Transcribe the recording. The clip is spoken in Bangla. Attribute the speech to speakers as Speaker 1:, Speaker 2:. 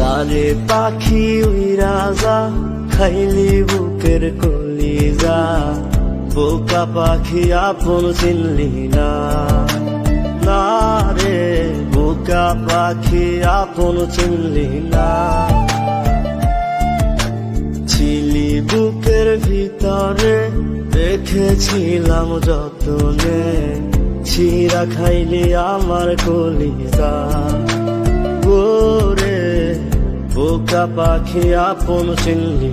Speaker 1: জারে পাখি ওই রাজা, খাইলি বুকের কলি যা বোকা পাখি আপন চিনলি না। না রে, বোকা পাখি আপন চিনলি না। ছিলি বুকের ভিতরে রেখেছিলাম যতনে। ছিঁড়া খাইলি আমার কলিজা। বোকা পাখি আপন চিনলি